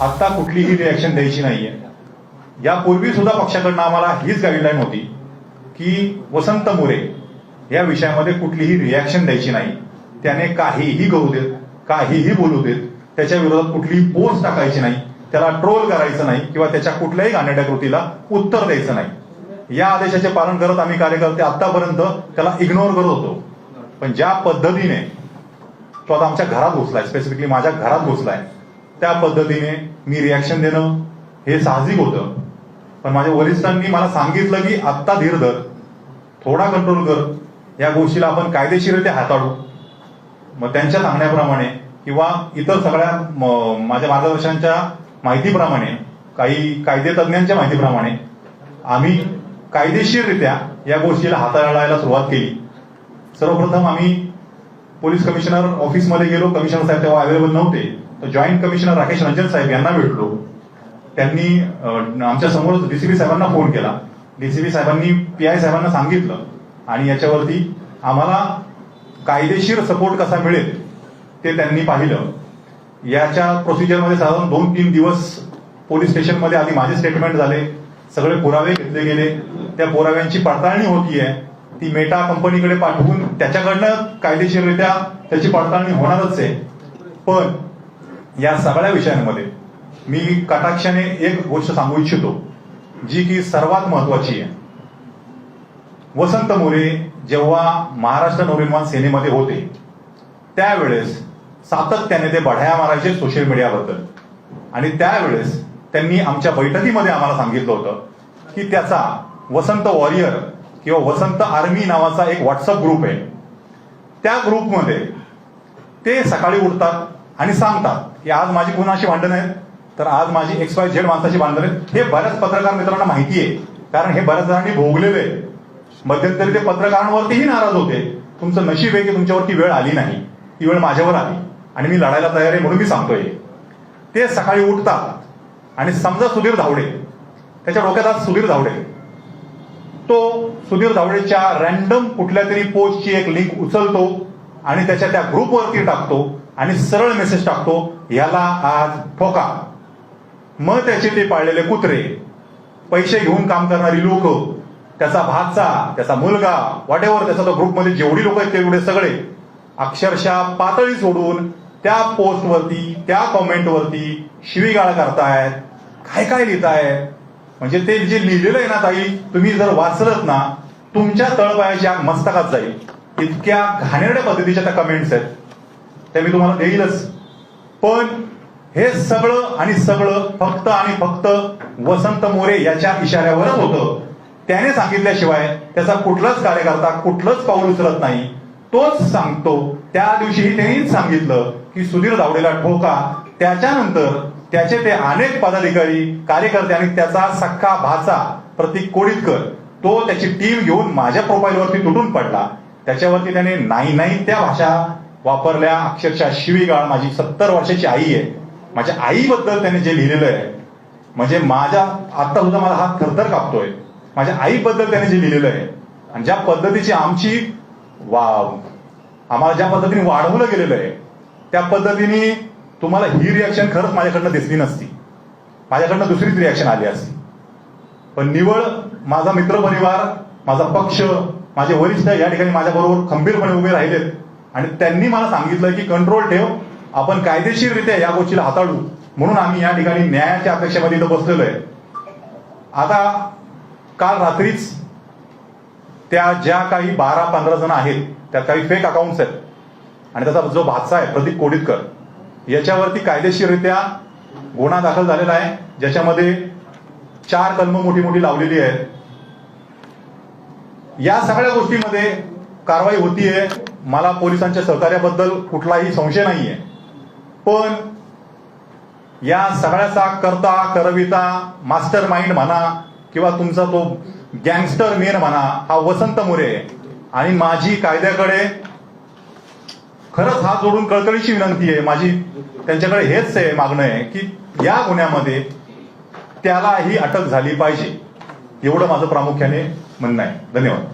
आता कुठलीही रिॲक्शन द्यायची नाहीये. यापूर्वी सुद्धा पक्षाकडनं आम्हाला हीच गाईडलाईन होती की वसंत मोरे या विषयामध्ये कुठलीही रिॲक्शन द्यायची नाही. त्याने काहीही करू देत काहीही बोलू देत त्याच्या विरोधात कुठलीही पोस्ट टाकायची नाही त्याला ट्रोल करायचं नाही किंवा त्याच्या कुठल्याही घाणेरड्या कृतीला उत्तर द्यायचं नाही. या आदेशाचे पालन करत आम्ही कार्यकर्ते आतापर्यंत त्याला इग्नोर करत होतो. पण ज्या पद्धतीने तो आता आमच्या घरात घुसलाय स्पेसिफिकली माझ्या घरात घुसलाय त्या पद्धतीने मी रिॲक्शन देणं हे साहजिक होतं. पण माझ्या वरिष्ठांनी मला सांगितलं की आत्ता धीर धर. थोडा कंट्रोल कर. या गोष्टीला आपण कायदेशीरित्या हाताळू. मग त्यांच्या सांगण्याप्रमाणे किंवा इतर सगळ्या म- माझ्या मार्गदर्शकांच्या माहितीप्रमाणे काही कायदे तज्ज्ञांच्या माहितीप्रमाणे आम्ही कायदेशीररित्या या गोष्टीला हाताळायला सुरुवात केली. सर्वप्रथम आम्ही पोलीस कमिशनर ऑफिसमध्ये गेलो. कमिशनर साहेब तेव्हा अवेलेबल नव्हते. तर जॉईंट कमिशनर राकेश रंजन साहेब यांना भेटलो. त्यांनी आमच्यासमोर डीसीबी साहेबांना फोन केला. डीसीबी साहेबांनी पी आय साहेबांना सांगितलं. आणि याच्यावरती आम्हाला कायदेशीर सपोर्ट कसा मिळेल ते त्यांनी पाहिलं. याच्या प्रोसिजरमध्ये साधारण दोन तीन दिवस पोलीस स्टेशनमध्ये आधी माझे स्टेटमेंट झाले. सगळे पुरावे घेतले गेले. त्या पुराव्यांची पडताळणी होतीये. ती मेटा कंपनीकडे पाठवून त्याच्याकडनं कायदेशीररित्या त्याची पडताळणी होणारच आहे. पण या सगळ्या विषयांमध्ये मी कटाक्षाने एक गोष्ट सांगू इच्छितो जी की सर्वात महत्वाची आहे. वसंत मोरे जेव्हा महाराष्ट्र नवनिर्माण सेनेमध्ये होते त्यावेळेस सातत्याने ते बढाया मारायचे सोशल मीडियाबद्दल आणि त्यावेळेस त्यांनी आमच्या बैठकीमध्ये आम्हाला सांगितलं होतं की त्याचा वसंत वॉरियर किंवा वसंत आर्मी नावाचा एक व्हॉट्सअप ग्रुप आहे. त्या ग्रुपमध्ये ते सकाळी उठतात आणि सांगतात की आज माझी कुणाशी भांडण आहेत? तर आज माझी एक्स वाय झेड माणसाची भांडण आहेत. हे बऱ्याच पत्रकार मित्रांना माहिती आहे. कारण हे बऱ्याच जणांनी भोगलेलं आहे मध्यंतरी ते पत्रकारांवरतीही नाराज होते. तुमचं नशीब आहे की तुमच्यावरती वेळ आली नाही. ती वेळ माझ्यावर आली. आणि मी लढायला तयार आहे म्हणून मी सांगतोय. ते सकाळी उठतात. आणि समजा सुधीर धावडे. त्याच्या डोक्यात आज सुधीर धावडे. तो सुधीर धावडेच्या रॅन्डम कुठल्या तरी पोस्टची एक लिंक उचलतो आणि त्याच्या त्या ग्रुपवरती टाकतो. आणि सरळ मेसेज टाकतो याला आज ठोका. मग त्याचे ते पाळलेले कुत्रे पैसे घेऊन काम करणारी लोक त्याचा भाचा त्याचा मुलगा वाटेवर त्याचा तो ग्रुपमध्ये जेवढी लोक आहेत तेवढे सगळे अक्षरशः पातळी सोडून त्या पोस्टवरती त्या कॉमेंटवरती शिवीगाळ करतायत काय काय लिहितायत. म्हणजे ते जे लिहिलेलं आहे ना ताई तुम्ही जर वाचलत ना तुमच्या तळपायाची आग मस्तकात जाईल. इतक्या घाणेरड्या पद्धतीच्या त्या कमेंट्स आहेत. ते मी तुम्हाला देईलच. पण हे सगळं आणि सगळं फक्त आणि फक्त वसंत मोरे याच्या इशाऱ्यावरच होतं. त्याने सांगितल्याशिवाय त्याचा कुठलाच कार्यकर्ता कुठलंच पाऊल उचलत नाही. तोच सांगतो त्या दिवशीही त्यांनीच सांगितलं की सुधीर धावडेला ठोका त्याच्यानंतर त्याचे ते अनेक पदाधिकारी कार्यकर्ते आणि त्याचा सख्खा भाचा प्रतीक कोळीतकर तो त्याची टीम घेऊन माझ्या प्रोफाईलवरती तुटून पडला. त्याच्यावरती त्याने नाही नाही त्या भाषा वापरल्या अक्षरशः शिवीगाळ माझी सत्तर वर्षाची आई आहे. माझ्या आईबद्दल त्याने जे लिहिलेलं आहे म्हणजे माझ्या आता सुद्धा मला हात थरथर कापतोय. माझ्या आईबद्दल त्याने जे लिहिलेलं आहे आणि ज्या पद्धतीची आमची वा आम्हाला ज्या पद्धतीने वाढवलं गेलेलं आहे त्या पद्धतीने तुम्हाला ही रिॲक्शन खरंच माझ्याकडनं दिसली नसती. माझ्याकडनं दुसरीच रिॲक्शन आली असती. पण निवळ माझा मित्रपरिवार माझा पक्ष माझे वरिष्ठ या ठिकाणी माझ्याबरोबर खंबीरपणे उभे राहिलेत. आणि त्यांनी मला सांगितलं की कंट्रोल ठेव आपण कायदेशीररित्या या गोष्टीला हाताळू. म्हणून आम्ही या ठिकाणी न्यायाच्या अपेक्षेमध्ये इथं बसलेलो आहे. आता काल रात्रीच त्या ज्या काही बारा पंधरा जण आहेत त्यात काही फेक अकाउंट्स आहेत. आणि त्याचा जो भाचा आहे प्रदीप कोडितकर याच्यावरती कायदेशीररित्या गुन्हा दाखल झालेला आहे ज्याच्यामध्ये चार कलम मोठी मोठी लावलेली आहेत. या सगळ्या गोष्टीमध्ये कारवाई होतीये. मला पोलिसांच्या सहकार्याबद्दल कुठलाही संशय नाहीये. पण या सगळ्याचा करता करविता मास्टर माइंड म्हणा किंवा तुमचा तो गँगस्टर मेन म्हणा हा वसंत मोरे आहे. आणि माझी कायद्याकडे खरंच हात जोडून कळकळीची विनंती आहे. माझी त्यांच्याकडे हेच आहे मागणं आहे की या गुन्ह्यामध्ये त्याला ही अटक झाली पाहिजे. एवढं माझं प्रामुख्याने म्हणणं आहे. धन्यवाद.